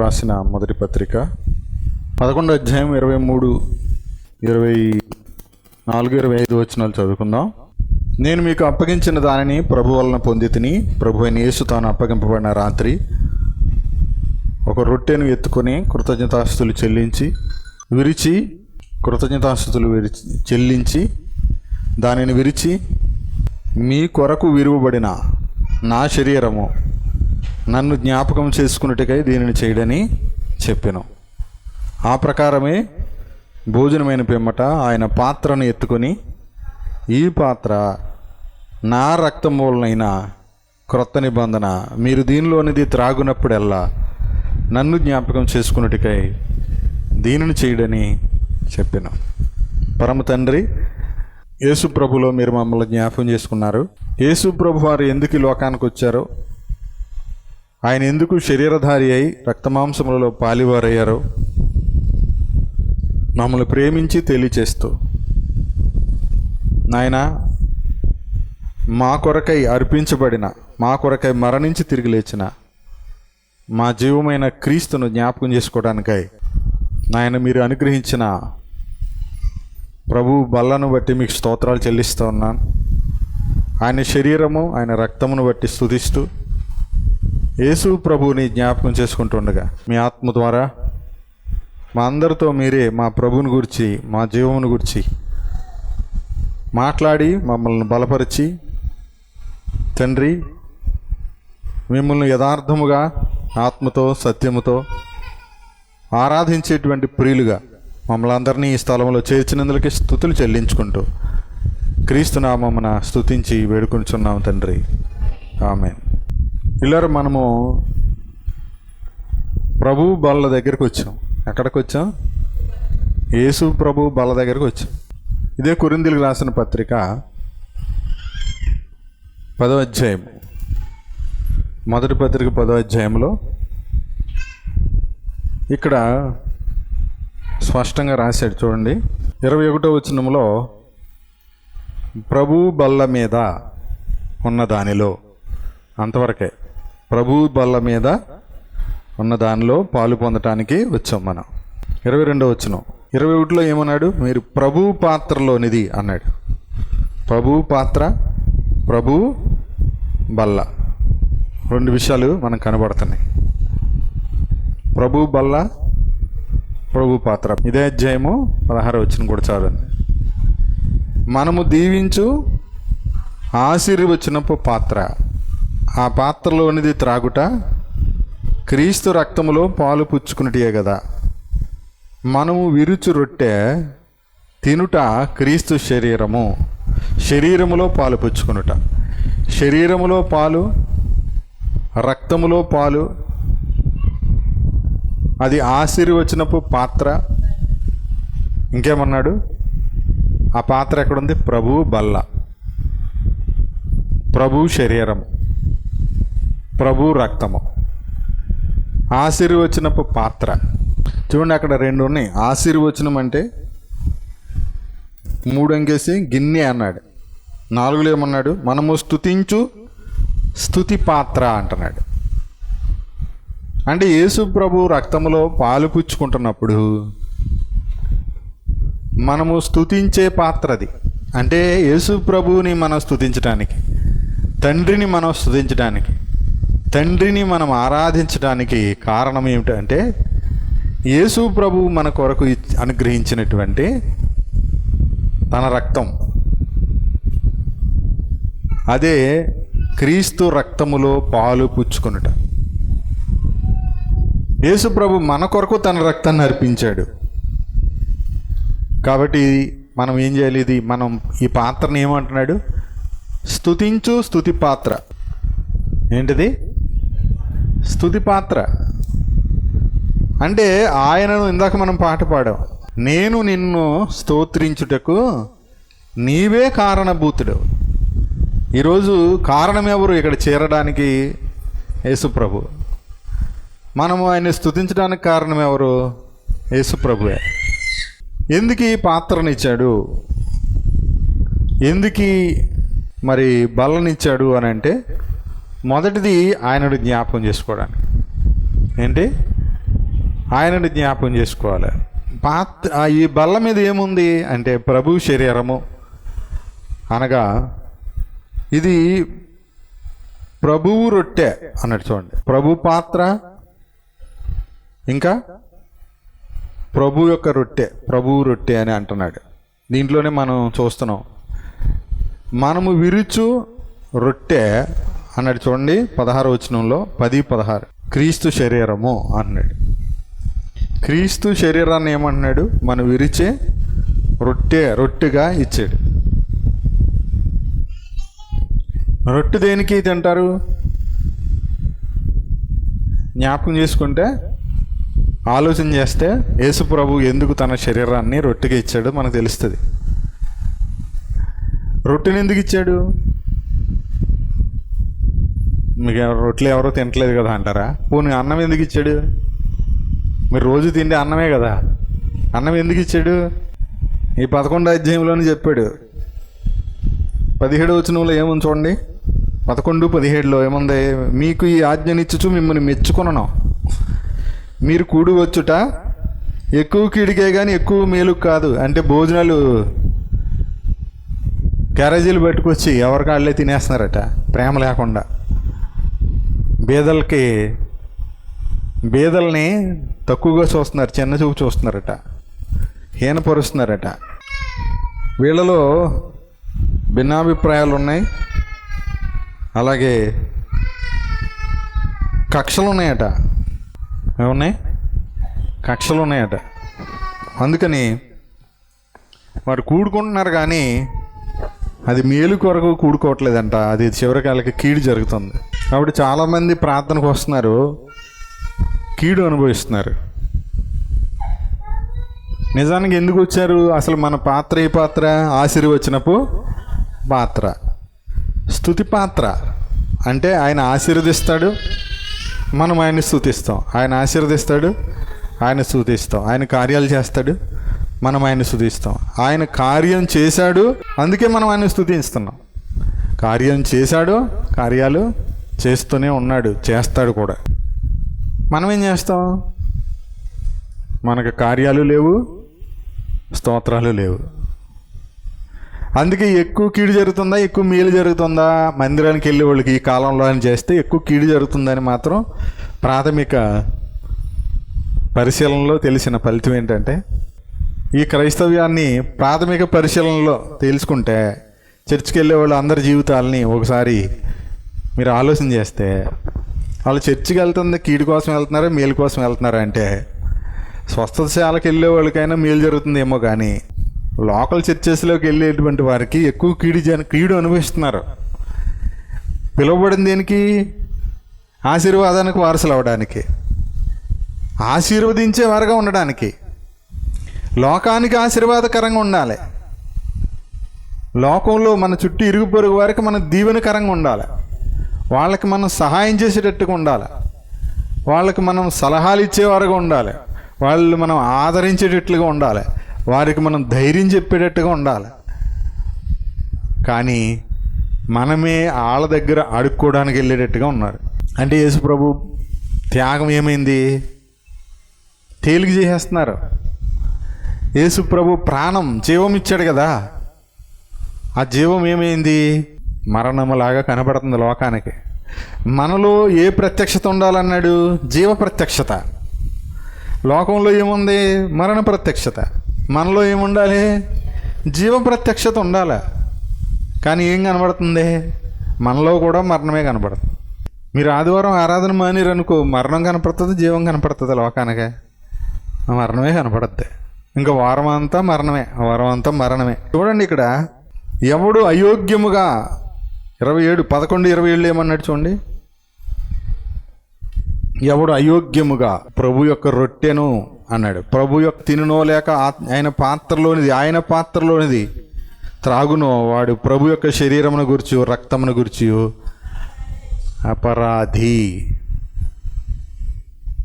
రాసిన మొదటి పత్రిక. పదకొండు అధ్యాయం ఇరవై మూడు ఇరవై నాలుగు ఇరవై ఐదు వచనాలు చదువుకుందాం. నేను మీకు అప్పగించిన దానిని ప్రభు వలన పొంది తిని ప్రభు అయిన యేసు తాను అప్పగింపబడిన రాత్రి ఒక రొట్టెను ఎత్తుకొని కృతజ్ఞతాస్తులు చెల్లించి విరిచి కృతజ్ఞతాస్తులు విరిచి చెల్లించి దానిని విరిచి మీ కొరకు విరువబడిన నా శరీరము నన్ను జ్ఞాపకం చేసుకున్నట్టుకై దీనిని చేయడని చెప్పాను. ఆ ప్రకారమే భోజనమైన పిమ్మట ఆయన పాత్రను ఎత్తుకొని ఈ పాత్ర నా రక్తమూలనైన క్రొత్త నిబంధన. మీరు దీనిలోనిది త్రాగునప్పుడల్లా నన్ను జ్ఞాపకం చేసుకున్నట్టుకై దీనిని చేయడని చెప్పాను. పరమ తండ్రి యేసు ప్రభులో మీరు మమ్మల్ని జ్ఞాపకం చేసుకున్నారు. యేసు ప్రభు వారు ఎందుకు ఈ లోకానికి వచ్చారో ఆయన ఎందుకు శరీరధారి అయి రక్తమాంసములలో పాలివారయ్యారో మమ్మల్ని ప్రేమించి తెలియచేస్తూ. నాయన మా కొరకై అర్పించబడిన మా కొరకై మరణించి తిరిగి లేచిన మా జీవమైన క్రీస్తును జ్ఞాపకం చేసుకోవడానికై నాయన మీరు అనుగ్రహించిన ప్రభు బల్లను బట్టి మీకు స్తోత్రాలు చెల్లిస్తూ ఉన్నాను. ఆయన శరీరము ఆయన రక్తమును బట్టి స్థుతిస్తూ యేసు ప్రభువుని జ్ఞాపకం చేసుకుంటుండగా మీ ఆత్మ ద్వారా మా అందరితో మీరే మా ప్రభువుని గురించి మా జీవమును గురించి మాట్లాడి మమ్మల్ని బలపరిచి తండ్రి మిమ్మల్ని యథార్థముగా ఆత్మతో సత్యముతో ఆరాధించేటువంటి ప్రియులుగా మమ్మల్ని అందరినీ ఈ స్థలంలో చేర్చినందులకి స్థుతులు చెల్లించుకుంటూ క్రీస్తు స్థుతించి స్తుతించి తండ్రి. ఆమె పిల్లలు మనము ప్రభు బల్ల దగ్గరికి వచ్చాం. ఎక్కడికి వచ్చాం? యేసు ప్రభు బల్ల దగ్గరికి వచ్చాం. ఇదే కురిందులకు రాసిన పత్రిక పదో అధ్యాయం మొదటి పత్రిక పదో అధ్యాయంలో ఇక్కడ స్పష్టంగా రాశాడు చూడండి. ఇరవై ఒకటో వచనంలో ప్రభు బల్ల మీద ఉన్న దానిలో అంతవరకే ప్రభు బల్ల మీద ఉన్న దానిలో పాలు పొందటానికి వచ్చాం మనం. ఇరవై రెండో వచ్చిన ఇరవై ఒకటిలో ఏమన్నాడు? మీరు ప్రభు పాత్రలోనిది అన్నాడు. ప్రభు పాత్ర ప్రభు బల్ల. రెండు విషయాలు మనకు కనబడుతున్నాయి. ప్రభు బల్ల ప్రభు పాత్ర. ఇదే అధ్యాయము పదహార వచ్చిన కూడా చాలండి మనము దీవించు ఆశీర్వచనపు పాత్ర. ఆ పాత్రలోనిది త్రాగుట క్రీస్తు రక్తములో పాలు పుచ్చుకున్నటియే కదా మనము విరుచు రొట్టె తినుట క్రీస్తు శరీరము. శరీరములో పాలు పుచ్చుకునుట. శరీరములో పాలు రక్తములో పాలు అది ఆశీర్వచనపు పాత్ర. ఇంకేమన్నాడు? ఆ పాత్ర ఎక్కడుంది? ప్రభు బల్ల. ప్రభు శరీరము. ప్రభు రక్తము. ఆశీర్వచనపు పాత్ర. చూడండి అక్కడ రెండు ఉన్నాయి. ఆశీర్వచనం అంటే మూడు అంకేసి గిన్నె అన్నాడు. నాలుగులో ఏమన్నాడు మనము స్తుతించు స్తుతి పాత్ర అంటున్నాడు. అంటే యేసు ప్రభు రక్తములో పాలు పుచ్చుకుంటున్నప్పుడు మనము స్తుతించే పాత్ర అది అంటే యేసు ప్రభువుని మనం స్థుతించడానికి తండ్రిని మనం స్తుతించడానికి తండ్రిని మనం ఆరాధించడానికి కారణం ఏమిటంటే యేసు ప్రభు మన కొరకు అనుగ్రహించినటువంటి తన రక్తం. అదే క్రీస్తు రక్తములో పాలు పుచ్చుకునుట. యేసుప్రభు మన కొరకు తన రక్తాన్ని అర్పించాడు. కాబట్టి మనం ఏం చేయాలి? ఇది మనం ఈ పాత్రని ఏమంటున్నాడు? స్తుతించు స్తుతి పాత్ర. ఏంటిది? స్థుతి పాత్ర. అంటే ఆయనను ఇందాక మనం పాట పాడాం. నేను నిన్ను స్తోత్రించుటకు నీవే కారణభూతుడు. ఈరోజు కారణం ఎవరు ఇక్కడ చేరడానికి? యేసుప్రభు. మనము ఆయన్ని స్థుతించడానికి కారణం ఎవరు యేసుప్రభువే. ఎందుకు ఈ పాత్రనిచ్చాడు? ఎందుకు మరి బల్లనిచ్చాడు అని అంటే మొదటిది ఆయనను జ్ఞాపకం చేసుకోవడానికి. ఏంటి? ఆయనను జ్ఞాపకం చేసుకోవాలి. పాత్ర ఈ బల్ల మీద ఏముంది? అంటే ప్రభు శరీరము. అనగా ఇది ప్రభువు రొట్టె అన్నట్టు చూడండి. ప్రభు పాత్ర ఇంకా ప్రభు యొక్క రొట్టె ప్రభువు రొట్టె అని అంటున్నాడు. దీంట్లోనే మనం చూస్తున్నాం. మనము విరుచు రొట్టె అన్నాడు చూడండి పదహారు వచనంలో పది పదహారు. క్రీస్తు శరీరము అన్నాడు. క్రీస్తు శరీరాన్ని ఏమంటున్నాడు? మనం విరిచే రొట్టె రొట్టెగా ఇచ్చాడు. రొట్టె దేనికి తింటారు? జ్ఞాపకం చేసుకుంటే ఆలోచన చేస్తే యేసు ప్రభు ఎందుకు తన శరీరాన్ని రొట్టెగా ఇచ్చాడో మనకు తెలుస్తుంది. రొట్టెని ఎందుకు ఇచ్చాడు? మీకు రొట్టెలు ఎవరో తినట్లేదు కదా అంటారా? పోనీ అన్నం ఎందుకు ఇచ్చాడు? మీరు రోజు తిండే అన్నమే కదా. అన్నం ఎందుకు ఇచ్చాడు? ఈ పదకొండో అధ్యాయంలోనే చెప్పాడు. పదిహేడు వచనంలో ఏముంది చూడండి. పదకొండు పదిహేడులో ఏముంది? మీకు ఈ ఆజ్ఞనిచ్చుచు మిమ్మల్ని మెచ్చుకున్నాను మీరు కూడి వచ్చుట ఎక్కువ కీడికే కానీ ఎక్కువ మేలు కాదు. అంటే భోజనాలు క్యారేజీలు పట్టుకొచ్చి ఎవరికాళ్ళే తినేస్తున్నారట. ప్రేమ లేకుండా. బీదలకి బీదల్ని తక్కువగా చూస్తున్నారు చిన్న చూపు చూస్తున్నారట హీనపరుస్తున్నారట. వీళ్ళలో భిన్నాభిప్రాయాలు ఉన్నాయి. అలాగే కక్షలు ఉన్నాయట ఏమున్నాయి? కక్షలు ఉన్నాయట అందుకని వారు కూడుకుంటున్నారు కానీ అది మేలు కొరకు కూడుకోవట్లేదంట. అది చివరికాలకి కీడు జరుగుతుంది. కాబట్టి చాలామంది ప్రార్థనకు వస్తున్నారు. కీడు అనుభవిస్తున్నారు. నిజానికి ఎందుకు వచ్చారు? అసలు మన పాత్ర ఏ పాత్ర? ఆశీర్వచనపు పాత్ర. స్థుతి పాత్ర. అంటే ఆయన ఆశీర్వదిస్తాడు. మనం ఆయన్ని స్థుతిస్తాం. ఆయన ఆశీర్వదిస్తాడు. ఆయన స్థుతిస్తాం. ఆయన కార్యాలు చేస్తాడు. మనం ఆయన స్థుతిస్తాం. ఆయన కార్యం చేశాడు అందుకే మనం ఆయన స్థుతిస్తున్నాం. కార్యం చేశాడు కార్యాలు చేస్తూనే ఉన్నాడు చేస్తాడు కూడా. మనం ఏం చేస్తాం? మనకు కార్యాలు లేవు స్తోత్రాలు లేవు. అందుకే ఎక్కువ కీడు జరుగుతుందా ఎక్కువ మేలు జరుగుతుందా? మందిరానికి వెళ్ళే వాళ్ళకి ఈ కాలంలో అని చేస్తే ఎక్కువ కీడు జరుగుతుందని మాత్రం ప్రాథమిక పరిశీలనలో తెలిసిన ఫలితం ఏంటంటే ఈ క్రైస్తవ్యాన్ని ప్రాథమిక పరిశీలనలో తెలుసుకుంటే చర్చికి వెళ్ళే వాళ్ళు అందరి జీవితాలని ఒకసారి మీరు ఆలోచన చేస్తే వాళ్ళు చర్చికి వెళ్తుంది కీడు కోసం వెళ్తున్నారా మేలు కోసం వెళ్తున్నారా అంటే స్వస్థశాలకు వెళ్ళే వాళ్ళకైనా మేలు జరుగుతుందేమో కానీ లోకల్ చర్చెస్లోకి వెళ్ళేటువంటి వారికి ఎక్కువ కీడు జన కీడు అనుభవిస్తున్నారు. పిలువబడిన దేనికి? ఆశీర్వాదానికి వారసులు అవ్వడానికి ఆశీర్వదించే వారుగా ఉండడానికి. లోకానికి ఆశీర్వాదకరంగా ఉండాలి. లోకంలో మన చుట్టూ ఇరుగు పొరుగు వారికి మనం దీవెనకరంగా ఉండాలి. వాళ్ళకి మనం సహాయం చేసేటట్టుగా ఉండాలి. వాళ్ళకి మనం సలహాలు ఇచ్చేవారుగా ఉండాలి. వాళ్ళు మనం ఆదరించేటట్లుగా ఉండాలి. వారికి మనం ధైర్యం చెప్పేటట్టుగా ఉండాలి. కానీ మనమే వాళ్ళ దగ్గర అడుక్కోవడానికి వెళ్ళేటట్టుగా ఉన్నారు. అంటే యేసు ప్రభు త్యాగం ఏమైంది? తేలిక చేసేస్తున్నారు. యేసు ప్రభు ప్రాణం జీవం ఇచ్చాడు కదా. ఆ జీవం ఏమైంది? మరణములాగా కనబడుతుంది లోకానికి. మనలో ఏ ప్రత్యక్షత ఉండాలన్నాడు? జీవ ప్రత్యక్షత. లోకంలో ఏముంది? మరణ ప్రత్యక్షత. మనలో ఏముండాలి? జీవ ప్రత్యక్షత ఉండాలి. కానీ ఏం కనబడుతుంది? మనలో కూడా మరణమే కనబడుతుంది. మీరు ఆదివారం ఆరాధన మానేరు అనుకో మరణం కనపడుతుంది జీవం కనపడుతుంది లోకానికి. మరణమే కనపడుద్ది. ఇంకా వారం అంతా మరణమే వారం అంతా మరణమే. చూడండి ఇక్కడ ఎవడు అయోగ్యముగా ఇరవై ఏడు పదకొండు ఇరవై ఏళ్ళు ఏమన్నాడు చూడండి. ఎవడు అయోగ్యముగా ప్రభు యొక్క రొట్టెను అన్నాడు. ప్రభు యొక్క తిననో లేక ఆయన పాత్రలోనిది ఆయన పాత్రలోనిది త్రాగునో వాడు ప్రభు యొక్క శరీరమును గురించి రక్తమును గురించి అపరాధి.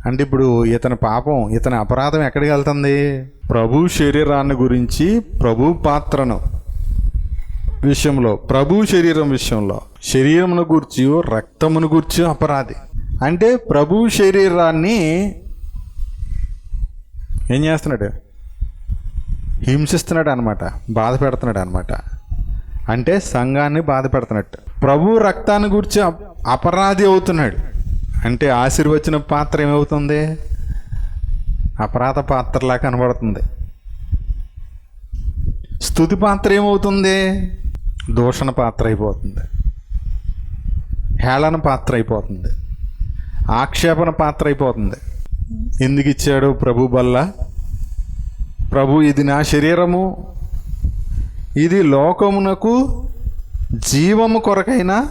అంటే ఇప్పుడు ఇతని పాపం ఇతని అపరాధం ఎక్కడికి వెళ్తుంది? ప్రభు శరీరాన్ని గురించి ప్రభు పాత్రను విషయంలో ప్రభు శరీరం విషయంలో శరీరమును గూర్చి రక్తమును గూర్చి అపరాధి. అంటే ప్రభు శరీరాన్ని ఏం చేస్తున్నాడు? హింసిస్తున్నాడు అనమాట బాధ పెడుతున్నాడు అనమాట అంటే సంఘాన్ని బాధ పెడుతున్నట్టు ప్రభు రక్తాన్ని గురించి అపరాధి అవుతున్నాడు. అంటే ఆశీర్వచన పాత్ర ఏమవుతుంది? అపరాధ పాత్రలా కనబడుతుంది. స్థుతి పాత్ర ఏమవుతుంది? దూషణ పాత్ర అయిపోతుంది. హేళన పాత్ర అయిపోతుంది. ఆక్షేపణ పాత్ర అయిపోతుంది. ఎందుకు ఇచ్చాడు ప్రభు బల్ల? ప్రభు ఇది నా శరీరము. ఇది లోకమునకు జీవము కొరకైన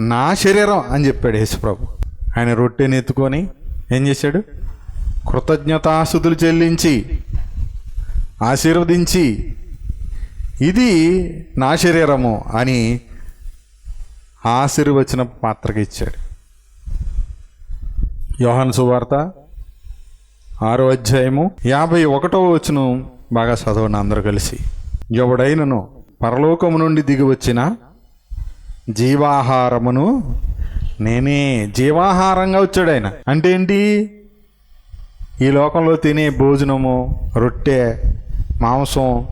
నా శరీరం అని చెప్పాడు యేసు ప్రభు ఆయన రొట్టెని ఎత్తుకొని ఏం చేశాడు? కృతజ్ఞతాసుతులు చెల్లించి ఆశీర్వదించి ఇది నా శరీరము అని ఆశీర్వచన పాత్రకి ఇచ్చాడు. యోహన్ సువార్త ఆరో అధ్యాయము యాభై ఒకటో వచ్చును బాగా చదవండి అందరూ కలిసి. ఎవడైనను పరలోకము నుండి దిగి వచ్చిన జీవాహారమును నేనే జీవాహారంగా వచ్చాడు ఆయన. అంటే ఏంటి? ఈ లోకంలో తినే భోజనము రొట్టె మాంసం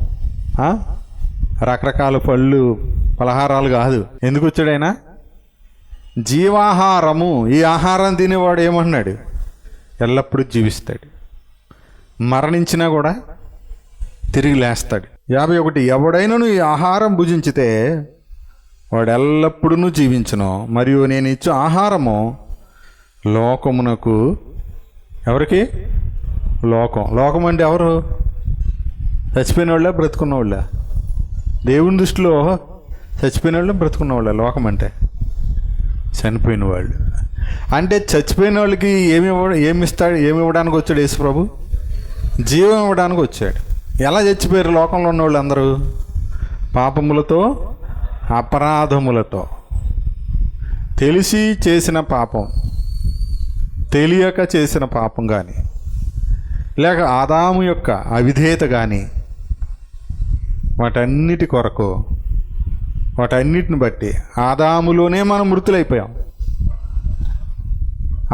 రకరకాల పళ్ళు పలహారాలు కాదు. ఎందుకు వచ్చాడు ఆయన? జీవాహారము ఈ ఆహారం తినేవాడు ఏమన్నాడు? ఎల్లప్పుడూ జీవిస్తాడు. మరణించినా కూడా తిరిగి లేస్తాడు. యాభై ఒకటి ఎవడైనను ఈ ఆహారం భుజించితే వాడు ఎల్లప్పుడూ జీవించను. మరియు నేను ఇచ్చే ఆహారము లోకమునకు ఎవరికి? లోకం. లోకం అంటే ఎవరు? చచ్చిపోయిన వాళ్ళ బ్రతుకున్న వాళ్ళ దేవుని దృష్టిలో చచ్చిపోయిన వాళ్ళు బ్రతుకున్న వాళ్ళ లోకం అంటే చనిపోయిన వాళ్ళు అంటే చచ్చిపోయిన వాళ్ళకి ఏమి ఇవ్వ ఏమి ఇస్తాడు ఏమి ఇవ్వడానికి వచ్చాడు యేసు ప్రభు జీవం ఇవ్వడానికి వచ్చాడు. ఎలా చచ్చిపోయారు లోకంలో ఉన్న వాళ్ళు అందరూ పాపములతో అపరాధములతో. తెలిసి చేసిన పాపం తెలియక చేసిన పాపం కానీ లేక ఆదాము యొక్క అవిధేయత కానీ వాటన్నిటి కొరకు వాటన్నిటిని బట్టి ఆదాములోనే మనం మృతులైపోయాం.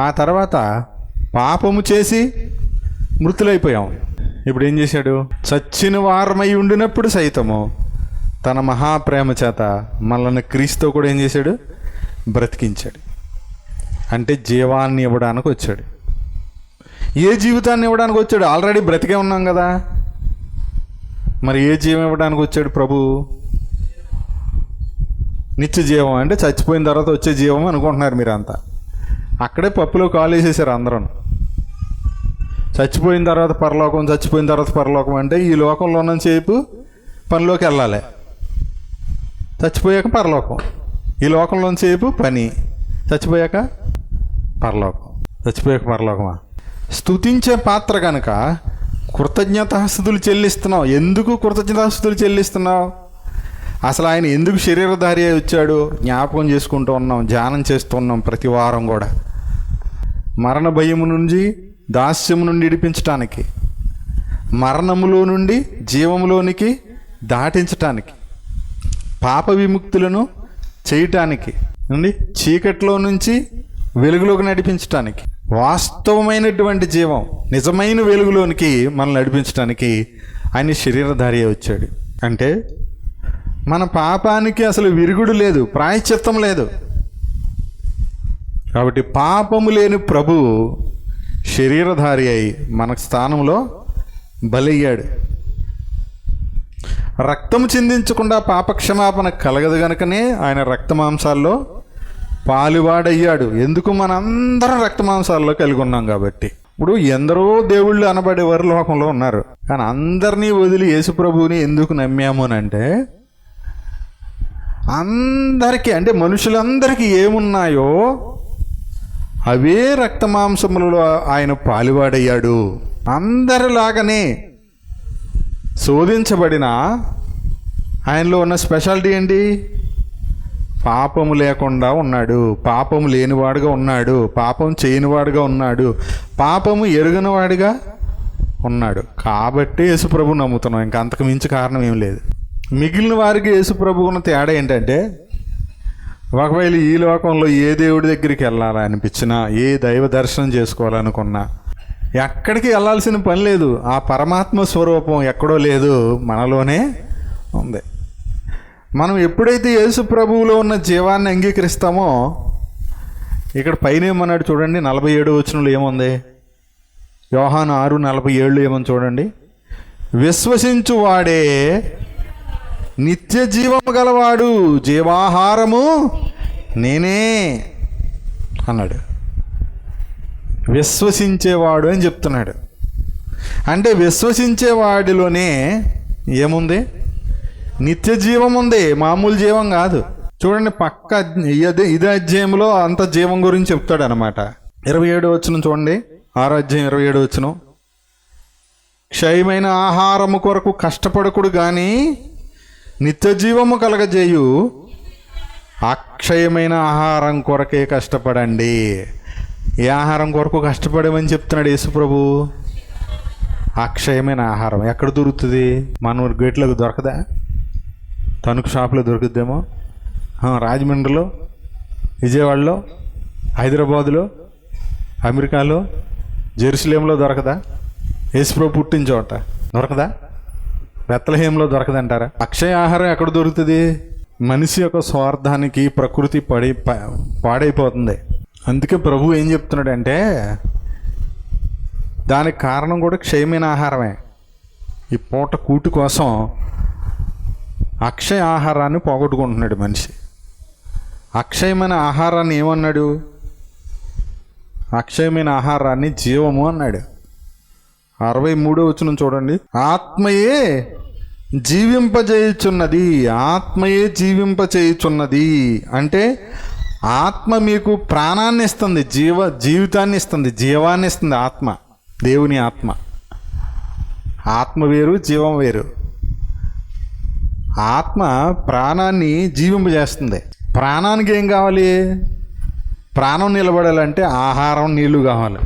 ఆ తర్వాత పాపము చేసి మృతులైపోయాం. ఇప్పుడు ఏం చేశాడు? చచ్చిన వారమై ఉండినప్పుడు సైతము తన మహాప్రేమ చేత మనల్ని క్రీస్తో కూడా ఏం చేశాడు? బ్రతికించాడు. అంటే జీవాన్ని ఇవ్వడానికి వచ్చాడు. ఏ జీవితాన్ని ఇవ్వడానికి వచ్చాడు? ఆల్రెడీ బ్రతికే ఉన్నాం కదా. మరి ఏ జీవం ఇవ్వడానికి వచ్చాడు ప్రభు? నిత్య జీవం అంటే చచ్చిపోయిన తర్వాత వచ్చే జీవం అనుకుంటున్నారు మీరంతా. అక్కడే పప్పులో కాలు వేసేసారు అందరం. చచ్చిపోయిన తర్వాత పరలోకం చచ్చిపోయిన తర్వాత పరలోకం అంటే ఈ లోకంలో ఉన్నసేపు పనిలోకి వెళ్ళాలి. చచ్చిపోయాక పరలోకం. ఈ లోకంలో చేపు పని. చచ్చిపోయాక పరలోకం. చచ్చిపోయాక పరలోకమా? స్తుతించే పాత్ర కనుక కృతజ్ఞతాస్తుతులు చెల్లిస్తున్నావు. ఎందుకు కృతజ్ఞతాస్తుతులు చెల్లిస్తున్నావు? అసలు ఆయన ఎందుకు శరీరధారి అయి వచ్చాడు? జ్ఞాపకం చేసుకుంటూ ఉన్నాం ధ్యానం చేస్తున్నాం ప్రతి వారం కూడా. మరణ భయము నుంచి దాస్యము నుండి ఇడిపించటానికి మరణములో నుండి జీవములోనికి దాటించటానికి పాప విముక్తులను చేయటానికి నుండి చీకట్లో నుంచి వెలుగులోకి నడిపించటానికి. వాస్తవమైనటువంటి జీవం నిజమైన వెలుగులోనికి మనల్ని నడిపించడానికి ఆయన శరీరధారి అయి వచ్చాడు. అంటే మన పాపానికి అసలు విరుగుడు లేదు ప్రాయశ్చిత్తం లేదు. కాబట్టి పాపము లేని ప్రభువు శరీరధారి అయి మన స్థానంలో బలయ్యాడు. రక్తము చిందించకుండా పాపక్షమాపణ కలగదు గనుకనే ఆయన రక్తమాంసాల్లో పాలువాడయ్యాడు. ఎందుకు మనందరం రక్తమాంసాల్లో కలిగి ఉన్నాం కాబట్టి. ఇప్పుడు ఎందరో దేవుళ్ళు అనబడేవారు లోకంలో ఉన్నారు. కానీ అందరినీ వదిలి యేసుప్రభువుని ఎందుకు నమ్మాము అని అంటే అందరికీ అంటే మనుషులందరికీ ఏమున్నాయో అవే రక్తమాంసములలో ఆయన పాలువాడయ్యాడు. అందరిలాగనే శోధించబడిన ఆయనలో ఉన్న స్పెషాలిటీ ఏంటి? పాపము లేకుండా ఉన్నాడు. పాపము లేనివాడుగా ఉన్నాడు. పాపం చేయనివాడుగా ఉన్నాడు. పాపము ఎరుగనివాడిగా ఉన్నాడు. కాబట్టి యేసుప్రభు నమ్ముతున్నాం. ఇంకా అంతకు మించి కారణం ఏం లేదు. మిగిలిన వారికి యేసుప్రభు ఉన్న తేడా ఏంటంటే ఒకవేళ ఈ లోకంలో ఏ దేవుడి దగ్గరికి వెళ్ళాలనిపించినా ఏ దైవ దర్శనం చేసుకోవాలనుకున్నా ఎక్కడికి వెళ్ళాల్సిన పని లేదు. ఆ పరమాత్మ స్వరూపం ఎక్కడో లేదు మనలోనే ఉంది. మనం ఎప్పుడైతే యేసు ప్రభువులో ఉన్న జీవాన్ని అంగీకరిస్తామో ఇక్కడ పైన ఏమన్నాడు చూడండి నలభై ఏడు వచనంలో ఏముంది? యోహాను ఆరు నలభై ఏళ్ళు ఏమని చూడండి? విశ్వసించువాడే నిత్య జీవము గలవాడు జీవాహారము నేనే అన్నాడు. విశ్వసించేవాడు అని చెప్తున్నాడు. అంటే విశ్వసించేవాడిలోనే ఏముంది? నిత్య జీవం ఉంది. మామూలు జీవం కాదు. చూడండి పక్క ఇదే ఇదే అధ్యాయంలో అంత జీవం గురించి చెప్తాడు అనమాట ఇరవై ఏడు వచ్చిన చూడండి. ఆరో అధ్యాయం ఇరవై ఏడు వచ్చిన క్షయమైన ఆహారము కొరకు కష్టపడకుడు కానీ నిత్య జీవము కలగజేయు. అక్షయమైన ఆహారం కొరకే కష్టపడండి. ఏ ఆహారం కొరకు కష్టపడమని చెప్తున్నాడు యేసుప్రభు? అక్షయమైన ఆహారం. ఎక్కడ దొరుకుతుంది? మన గేట్లకు దొరకదా? తణుకు షాప్లో దొరుకుద్దేమో? రాజమండ్రిలో విజయవాడలో హైదరాబాదులో అమెరికాలో జెరూసలేంలో దొరకదా? యేసుప్రభు పుట్టిన చోట దొరకదా? వెత్తలహేంలో దొరకదంటారా? అక్షయ ఆహారం ఎక్కడ దొరుకుతుంది? మనిషి యొక్క స్వార్థానికి ప్రకృతి పడి పాడైపోతుంది. అందుకే ప్రభు ఏం చెప్తున్నాడంటే దానికి కారణం కూడా క్షయమైన ఆహారమే. ఈ పూట కూటి కోసం అక్షయ ఆహారాన్ని పోగొట్టుకుంటున్నాడు మనిషి. అక్షయమైన ఆహారాన్ని ఏమన్నాడు? అక్షయమైన ఆహారాన్ని జీవము అన్నాడు. అరవై మూడో వచ్చిన చూడండి. ఆత్మయే జీవింపజేయుచున్నది ఆత్మయే జీవింపజేయుచున్నది అంటే ఆత్మ మీకు ప్రాణాన్ని ఇస్తుంది జీవ జీవితాన్ని ఇస్తుంది జీవాన్ని ఇస్తుంది ఆత్మ దేవుని ఆత్మ. ఆత్మ వేరు జీవం వేరు. ఆత్మ ప్రాణాన్ని జీవింపజేస్తుంది. ప్రాణానికి ఏం కావాలి? ప్రాణం నిలబడాలంటే ఆహారం నీళ్ళు కావాలి.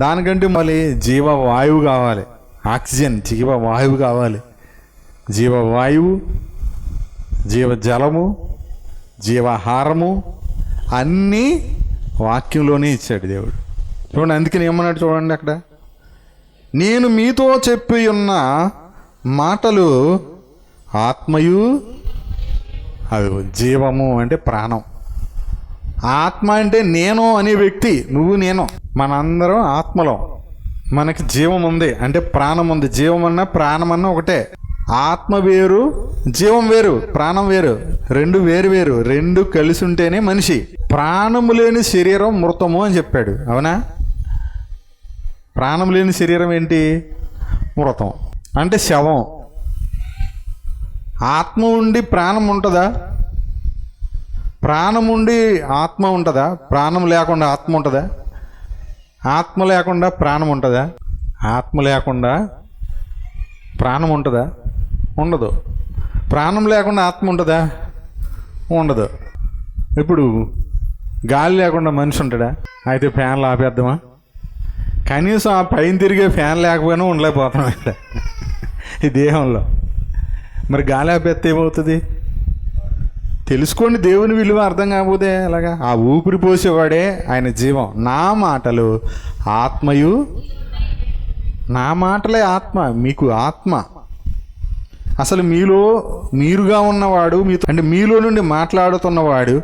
దానికంటే మళ్ళీ జీవవాయువు కావాలి. ఆక్సిజన్ జీవవాయువు కావాలి. జీవవాయువు జీవజలము జీవాహారము అన్నీ వాక్యంలోనే ఇచ్చాడు దేవుడు. చూడండి అందుకని ఏమన్నాడు చూడండి అక్కడ? నేను మీతో చెప్పి ఉన్న మాటలు ఆత్మయు అది జీవము అంటే ప్రాణం. ఆత్మ అంటే నేను అనే వ్యక్తి నువ్వు నేను. మనందరం ఆత్మలో. మనకి జీవం ఉంది అంటే ప్రాణం ఉంది జీవం అన్నా ప్రాణం అన్నా ఒకటే. ఆత్మ వేరు జీవం వేరు ప్రాణం వేరు రెండు వేరు వేరు రెండు కలిసి ఉంటేనే మనిషి. ప్రాణము లేని శరీరం మృతము అని చెప్పాడు. అవునా? ప్రాణం లేని శరీరం ఏంటి? మృతం. అంటే శవం. ఆత్మ ఉండి ప్రాణం ఉంటుందా? ప్రాణం ఉండి ఆత్మ ఉంటుందా? ప్రాణం లేకుండా ఆత్మ ఉంటుందా? ఆత్మ లేకుండా ప్రాణం ఉంటుందా? ఆత్మ లేకుండా ప్రాణం ఉంటుందా? ఉండదు. ప్రాణం లేకుండా ఆత్మ ఉంటుందా? ఉండదు. ఇప్పుడు గాలి లేకుండా మనిషి ఉంటాడా? అయితే ఫ్యాన్లు ఆపేద్దామా? కనీసం ఆ పైన తిరిగే ఫ్యాన్ లేకపోయినా ఉండలేకపోతున్నాం ఇక్కడ. ఈ దేహంలో. మరి గాలి ఆపేస్తే ఏమవుతుంది? తెలుసుకోండి దేవుని విలువ అర్థం కాకపోతే అలాగా ఆ ఊపిరి పోసేవాడే ఆయన జీవం. నా మాటలు ఆత్మయు నా మాటలే ఆత్మ మీకు ఆత్మ. అసలు మీలో మీరుగా ఉన్నవాడు మీతో అంటే మీలో నుండి మాట్లాడుతున్నవాడు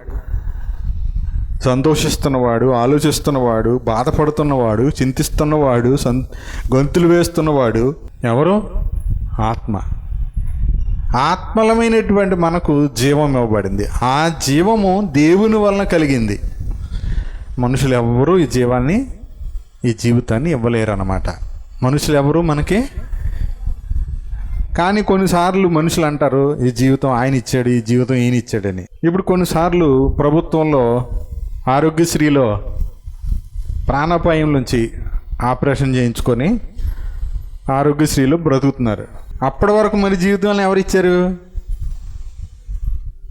సంతోషిస్తున్నవాడు ఆలోచిస్తున్నవాడు బాధపడుతున్నవాడు చింతిస్తున్నవాడు సం గొంతులు వేస్తున్నవాడు ఎవరు? ఆత్మ. ఆత్మలమైనటువంటి మనకు జీవం ఇవ్వబడింది. ఆ జీవము దేవుని వలన కలిగింది. మనుషులు ఎవరు ఈ జీవాన్ని ఈ జీవితాన్ని ఇవ్వలేరు అన్నమాట మనుషులు ఎవరు మనకి కానీ కొన్నిసార్లు మనుషులు అంటారు ఈ జీవితం ఆయన ఇచ్చాడు ఈ జీవితం ఈయన ఇచ్చాడని ఇప్పుడు కొన్నిసార్లు ప్రభుత్వంలో ఆరోగ్యశ్రీలో ప్రాణాపాయం నుంచి ఆపరేషన్ చేయించుకొని ఆరోగ్యశ్రీలో బ్రతుకుతున్నారు. అప్పటి వరకు మరి జీవితంలో ఎవరు ఇచ్చారు?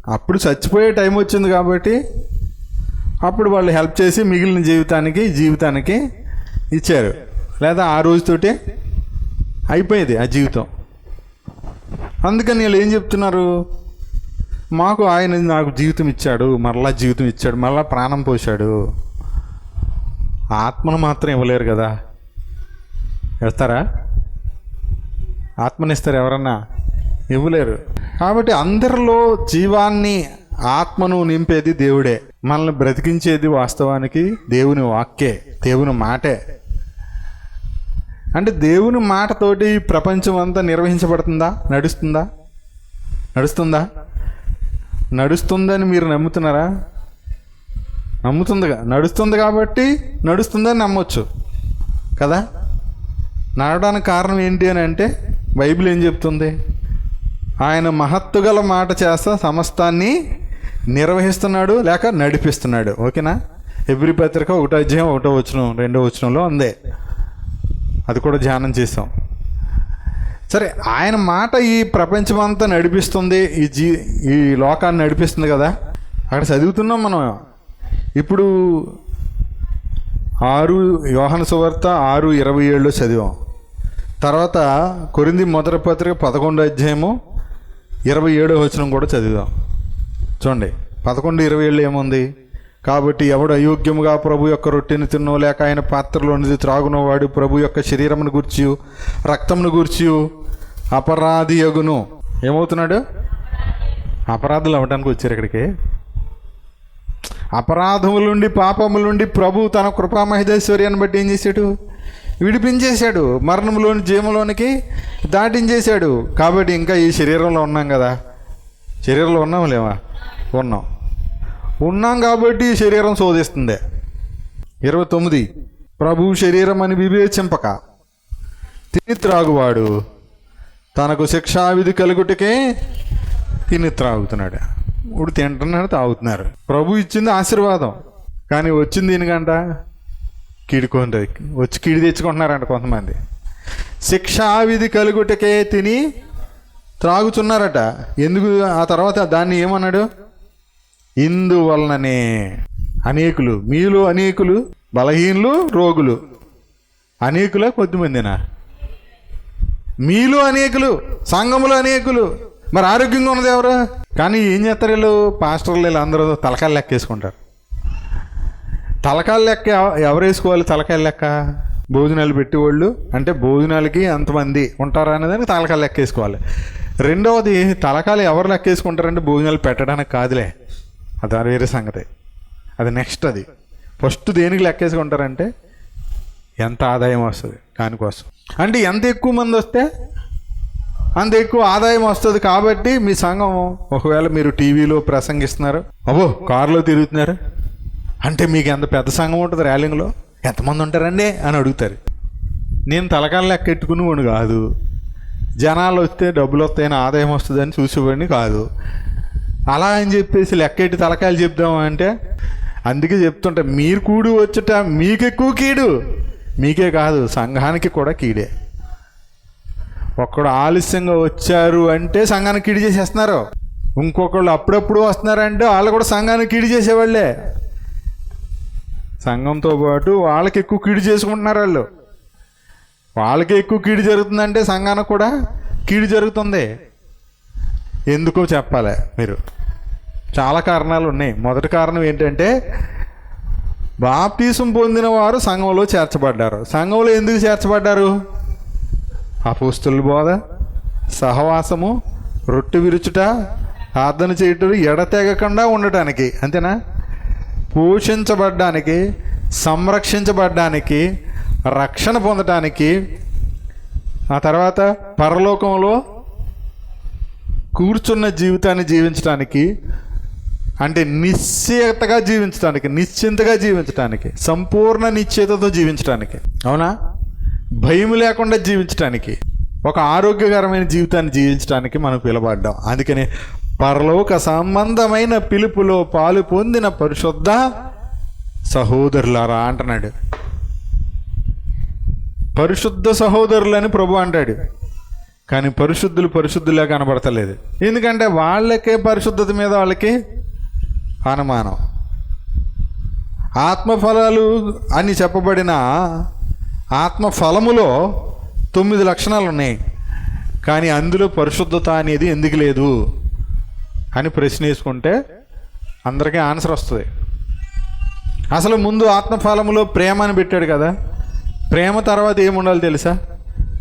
అప్పుడు చచ్చిపోయే టైం వచ్చింది కాబట్టి అప్పుడు వాళ్ళు హెల్ప్ చేసి మిగిలిన జీవితానికి జీవితానికి ఇచ్చారు. లేదా ఆ రోజుతోటి అయిపోయేది ఆ జీవితం. అందుకని వీళ్ళు ఏం చెప్తున్నారు? మాకు ఆయన నాకు జీవితం ఇచ్చాడు మరలా జీవితం ఇచ్చాడు మరలా ప్రాణం పోశాడు. ఆత్మను మాత్రం ఇవ్వలేరు కదా. ఇస్తారా? ఆత్మనిస్తారు ఎవరన్నా? ఇవ్వలేరు. కాబట్టి అందరిలో జీవాన్ని ఆత్మను నింపేది దేవుడే. మనల్ని బ్రతికించేది వాస్తవానికి దేవుని వాక్యే దేవుని మాటే. అంటే దేవుని మాటతోటి ప్రపంచం అంతా నిర్వహించబడుతుందా? నడుస్తుందా? నడుస్తుందా? నడుస్తుందని మీరు నమ్ముతున్నారా? నమ్ముతుందిగా. నడుస్తుంది కాబట్టి నడుస్తుందని నమ్మొచ్చు. కదా? నడవడానికి కారణం ఏంటి అని అంటే బైబిల్ ఏం చెప్తుంది? ఆయన మహత్తుగల మాట చేస్తా సమస్తాన్ని నిర్వహిస్తున్నాడు లేక నడిపిస్తున్నాడు. ఓకేనా? ఎవ్రి పత్రిక ఒకటో అధ్యాయం ఒకటో వచనం రెండో వచనంలో ఉంది అది కూడా ధ్యానం చేసాం సరే ఆయన మాట ఈ ప్రపంచమంతా నడిపిస్తుంది ఈ జీ ఈ లోకాన్ని నడిపిస్తుంది కదా? అక్కడ చదువుతున్నాం మనం. ఇప్పుడు ఆరు యోహన సువార్త ఆరు ఇరవై ఏడులో చదివాం. తర్వాత కొరింది మొదటి పత్రిక పదకొండు అధ్యాయము ఇరవై ఏడో వచనం కూడా చదివాం. చూడండి పదకొండు ఇరవై ఏళ్ళు ఏముంది? కాబట్టి ఎవడు అయోగ్యముగా ప్రభు యొక్క రొట్టెను తిన్నో లేక ఆయన పాత్రలోనిది త్రాగునో వాడు ప్రభు యొక్క శరీరమును గూర్చి రక్తమును గూర్చి అపరాధి యగును. ఏమవుతున్నాడు? అపరాధులు అవ్వడానికి వచ్చారు ఇక్కడికి. అపరాధముల నుండి పాపముల నుండి ప్రభు తన కృపామహిదేశ్వర్యాన్ని బట్టి ఏం చేశాడు? విడిపించేశాడు. మరణంలోని జీవంలోనికి దాటించేశాడు. కాబట్టి ఇంకా ఈ శరీరంలో ఉన్నాం కదా. శరీరంలో ఉన్నాం లేవా? ఉన్నాం. ఉన్నాం కాబట్టి శరీరం శోధిస్తుంది. ఇరవై తొమ్మిది. ప్రభు శరీరం అని వివేచింపక తిని త్రాగువాడు. తనకు శిక్షావిధి కలుగుటకే తిని త్రాగుతున్నాడు. ఇప్పుడు తింటున్నాడు తాగుతున్నారు. ప్రభు ఇచ్చింది ఆశీర్వాదం. కానీ వచ్చింది దీనికంట కీడుకోండి వచ్చి కీడి తెచ్చుకుంటున్నారంట కొంతమంది. శిక్షావిధి కలుగుటకే తిని త్రాగుతున్నారట. ఎందుకు? ఆ తర్వాత దాన్ని ఏమన్నాడు? ఇందువలననే అనేకులు. మీలో అనేకులు బలహీనులు రోగులు. అనేకుల కొద్దిమందినా? మీలో అనేకులు సంఘములో అనేకులు. మరి ఆరోగ్యంగా ఉన్నది ఎవరు? కానీ ఏం చేస్తారు వీళ్ళు? పాస్టర్లు వీళ్ళు అందరూ తలకాయలు లెక్క వేసుకుంటారు తలకాయలు లెక్క ఎవరు వేసుకోవాలి తలకాయలు లెక్క? భోజనాలు పెట్టేవాళ్ళు? అంటే భోజనాలకి ఎంతమంది ఉంటారా అనేదానికి తలకాయలు లెక్క వేసుకోవాలి రెండవది తలకాయలు ఎవరు లెక్క వేసుకుంటారంటే భోజనాలు పెట్టడానికి కాదులే. అది వేరే సంగతి. అది నెక్స్ట్ అది. ఫస్ట్ దేనికి లెక్కేసుకుంటారంటే ఎంత ఆదాయం వస్తుంది దానికోసం. అంటే ఎంత ఎక్కువ మంది వస్తే అంత ఎక్కువ ఆదాయం వస్తుంది కాబట్టి మీ సంఘం ఒకవేళ మీరు టీవీలో ప్రసంగిస్తున్నారు అబ్బో కారులో తిరుగుతున్నారు అంటే మీకు ఎంత పెద్ద సంఘం ఉంటుంది ర్యాలింగ్లో? ఎంతమంది ఉంటారండి అని అడుగుతారు. నేను తలకాలు లెక్కెట్టుకునేవాడు కాదు. జనాలు వస్తే డబ్బులు వస్తాయని ఆదాయం వస్తుందని చూసేవాడిని కాదు. అలా అని చెప్పేసి లెక్కెట్టి తలకాయలు చెప్దాం అంటే? అందుకే చెప్తుంటా మీరు కూడు వచ్చుట మీకెక్కువ కీడు. మీకే కాదు సంఘానికి కూడా కీడే. ఒక్కడు ఆలస్యంగా వచ్చారు అంటే సంఘానికి కీడి చేసేస్తున్నారు. ఇంకొకళ్ళు అప్పుడప్పుడు వస్తున్నారంటే వాళ్ళు కూడా సంఘానికి కీడి చేసేవాళ్ళే. సంఘంతో పాటు వాళ్ళకి ఎక్కువ కీడు చేసుకుంటున్నారు వాళ్ళు. వాళ్ళకి ఎక్కువ కీడు జరుగుతుందంటే సంఘానికి కూడా కీడు జరుగుతుంది. ఎందుకో చెప్పాలి మీరు. చాలా కారణాలు ఉన్నాయి. మొదటి కారణం ఏంటంటే బాప్తీసం పొందిన వారు సంఘంలో చేర్చబడ్డారు. సంఘంలో ఎందుకు చేర్చబడ్డారు? అపోస్తుల బోధ సహవాసము రొట్టె విరుచుట ప్రార్థన చేయటం ఎడతెగకుండా ఉండటానికి అంతేనా? పోషించబడ్డానికి సంరక్షించబడ్డానికి రక్షణ పొందటానికి ఆ తర్వాత పరలోకంలో కూర్చున్న జీవితాన్ని జీవించడానికి అంటే నిశ్చయతగా జీవించడానికి నిశ్చింతగా జీవించడానికి సంపూర్ణ నిశ్చయతతో జీవించడానికి అవునా? భయం లేకుండా జీవించడానికి ఒక ఆరోగ్యకరమైన జీవితాన్ని జీవించడానికి మనం పిలబడ్డాం అందుకని పరలోక సంబంధమైన పిలుపులో పాలు పొందిన పరిశుద్ధ సహోదరులారా అంటున్నాడు. పరిశుద్ధ సహోదరులని ప్రభు అంటాడు. కానీ పరిశుద్ధులు పరిశుద్ధులే కనబడతలేదు. ఎందుకంటే వాళ్ళకే పరిశుద్ధత మీద వాళ్ళకి అనుమానం. ఆత్మఫలాలు అని చెప్పబడిన ఆత్మఫలములో తొమ్మిది లక్షణాలు ఉన్నాయి. కానీ అందులో పరిశుద్ధత అనేది ఎందుకు లేదు అని ప్రశ్న వేసుకుంటే అందరికీ ఆన్సర్ వస్తుంది. అసలు ముందు ఆత్మఫలములో ప్రేమ అని పెట్టాడు కదా. ప్రేమ తర్వాత ఏముండాలి తెలుసా?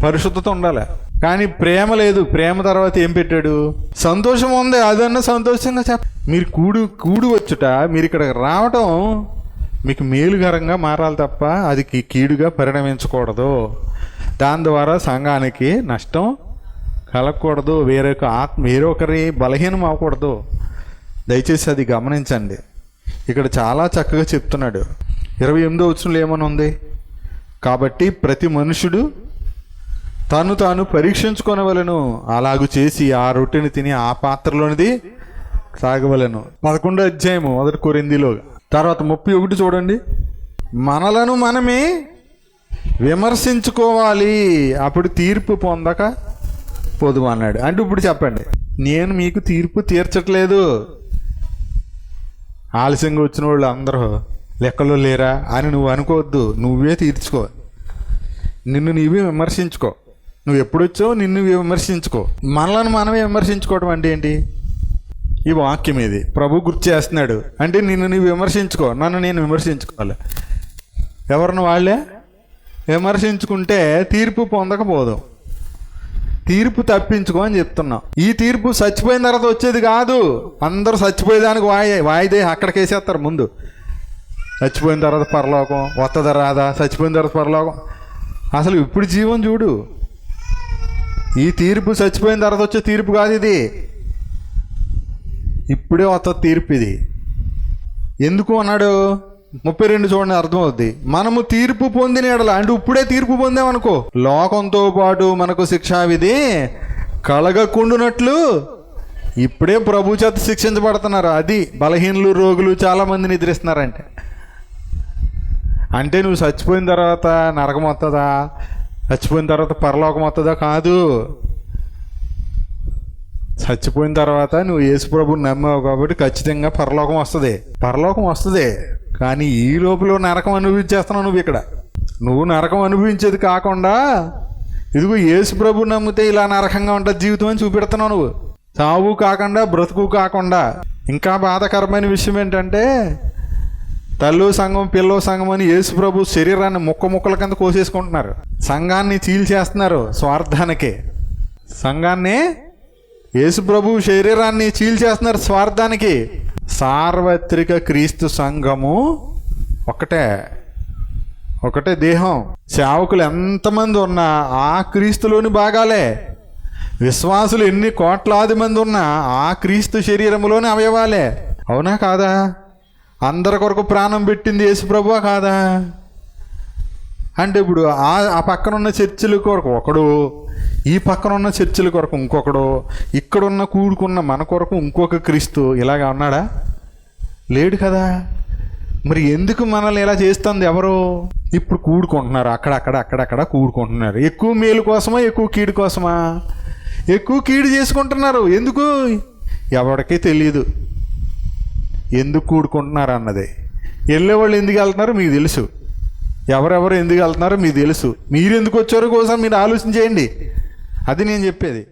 పరిశుద్ధత ఉండాలి. కానీ ప్రేమ లేదు. ప్రేమ తర్వాత ఏం పెట్టాడు? సంతోషం ఉంది. అదన్నా సంతోషంగా చెప్ప. మీరు కూడు కూడు వచ్చుట మీరు ఇక్కడ రావటం మీకు మేలుకరంగా మారాలి తప్ప అది కీడుగా పరిణమించకూడదు. దాని ద్వారా సంఘానికి నష్టం కలగకూడదు. వేరొక ఆత్మ వేరొకరి బలహీనం అవ్వకూడదు. దయచేసి అది గమనించండి. ఇక్కడ చాలా చక్కగా చెప్తున్నాడు. ఇరవై ఎనిమిదో వచ్చినలో ఏమని ఉంది కాబట్టి ప్రతి మనుషుడు తను తాను పరీక్షించుకొనవలను. అలాగు చేసి ఆ రొట్టెని తిని ఆ పాత్రలోనిది తాగవలను పదకొండో అధ్యాయము మొదటి కొరిందిలో. తర్వాత ముప్పై ఒకటి చూడండి. మనలను మనమే విమర్శించుకోవాలి. అప్పుడు తీర్పు పొందక పొదు అన్నాడు. అంటే ఇప్పుడు చెప్పండి. నేను మీకు తీర్పు తీర్చట్లేదు. ఆలస్యంగా వచ్చిన వాళ్ళు అందరూ లెక్కలో లేరా అని నువ్వు అనుకోవద్దు. నువ్వే తీర్చుకో. నిన్ను నీవే విమర్శించుకో. నువ్వు ఎప్పుడొచ్చావు నిన్ను విమర్శించుకో. మనలను మనమే విమర్శించుకోవడం అంటే ఏంటి? ఈ వాక్యం ఇది. ప్రభు గుర్తు చేస్తున్నాడు. అంటే నిన్ను నువ్వు విమర్శించుకో. నన్ను నేను విమర్శించుకోవాలి. ఎవరిని వాళ్ళే? విమర్శించుకుంటే తీర్పు పొందకపోదు. తీర్పు తప్పించుకో అని చెప్తున్నాం. ఈ తీర్పు చచ్చిపోయిన తర్వాత వచ్చేది కాదు. అందరూ చచ్చిపోయేదానికి వాయి వాయిదే. అక్కడికి వేసేస్తారు ముందు. చచ్చిపోయిన తర్వాత పరలోకం వస్తుందా రాదా? చచ్చిపోయిన తర్వాత పరలోకం. అసలు ఇప్పుడు జీవం చూడు. ఈ తీర్పు చచ్చిపోయిన తర్వాత వచ్చే తీర్పు కాదు ఇది. ఇప్పుడే వస్తుంది తీర్పు ఇది. ఎందుకు అన్నాడు? ముప్పై రెండు చూడండి అర్థమవుద్ది. మనము తీర్పు పొందిన ఎడల అంటే ఇప్పుడే తీర్పు పొందామనుకో లోకంతో పాటు మనకు శిక్షా విధి కలగకుండునట్లు ఇప్పుడే ప్రభు చేత శిక్షించబడుతున్నారు. అది బలహీనులు రోగులు చాలామంది నిద్రిస్తున్నారంటే. అంటే నువ్వు చచ్చిపోయిన తర్వాత నరకం వస్తుందా చచ్చిపోయిన తర్వాత పరలోకం వస్తుందా? కాదు. చచ్చిపోయిన తర్వాత నువ్వు యేసు ప్రభుని నమ్మావు కాబట్టి ఖచ్చితంగా పరలోకం వస్తుంది. పరలోకం వస్తుంది. కానీ ఈ లోపల నరకం అనుభవించేస్తున్నావు నువ్వు ఇక్కడ. నువ్వు నరకం అనుభవించేది కాకుండా ఇదిగో యేసు ప్రభు నమ్మితే ఇలా నరకంగా ఉంటుంది జీవితం అని చూపెడుతున్నావు నువ్వు. చావు కాకుండా బ్రతుకు కాకుండా. ఇంకా బాధాకరమైన విషయం ఏంటంటే తల్లు సంఘం పిల్లో సంఘం అని యేసుప్రభు శరీరాన్ని ముక్క ముక్కల కింద కోసేసుకుంటున్నారు. సంఘాన్ని చీల్చేస్తున్నారు స్వార్థానికి. సంఘాన్ని యేసుప్రభు శరీరాన్ని చీల్చేస్తున్నారు స్వార్థానికి. సార్వత్రిక క్రీస్తు సంఘము ఒకటే. ఒకటే దేహం. సేవకులు ఎంతమంది ఉన్నా ఆ క్రీస్తులోని భాగాలే. విశ్వాసులు ఎన్ని కోట్లాది మంది ఉన్నా ఆ క్రీస్తు శరీరములోని అవయవాలే. అవునా కాదా? అందరి కొరకు ప్రాణం పెట్టింది యేసుప్రభువా కాదా? అంటే ఇప్పుడు ఆ ఆ పక్కన ఉన్న చర్చిల కొరకు ఒకడు ఈ పక్కన ఉన్న చర్చిల కొరకు ఇంకొకడు ఇక్కడున్న కూడుకున్న మన కొరకు ఇంకొక క్రీస్తు ఇలాగా ఉన్నాడా? లేడు కదా? మరి ఎందుకు మనల్ని ఇలా చేస్తుంది ఎవరు? ఇప్పుడు కూడుకుంటున్నారు అక్కడక్కడ అక్కడక్కడ కూడుకుంటున్నారు. ఎక్కువ మేలు కోసమా ఎక్కువ కీడు కోసమా? ఎక్కువ కీడు చేసుకుంటున్నారు. ఎందుకు? ఎవరికీ తెలియదు ఎందుకు కూడుకుంటున్నారు అన్నది వెళ్ళేవాళ్ళు ఎందుకు వెళ్తున్నారో? మీకు తెలుసు. ఎవరెవరు ఎందుకు వెళ్తున్నారో? మీకు తెలుసు. మీరు ఎందుకు వచ్చారో కోసం మీరు ఆలోచన చేయండి. అది నేను చెప్పేది.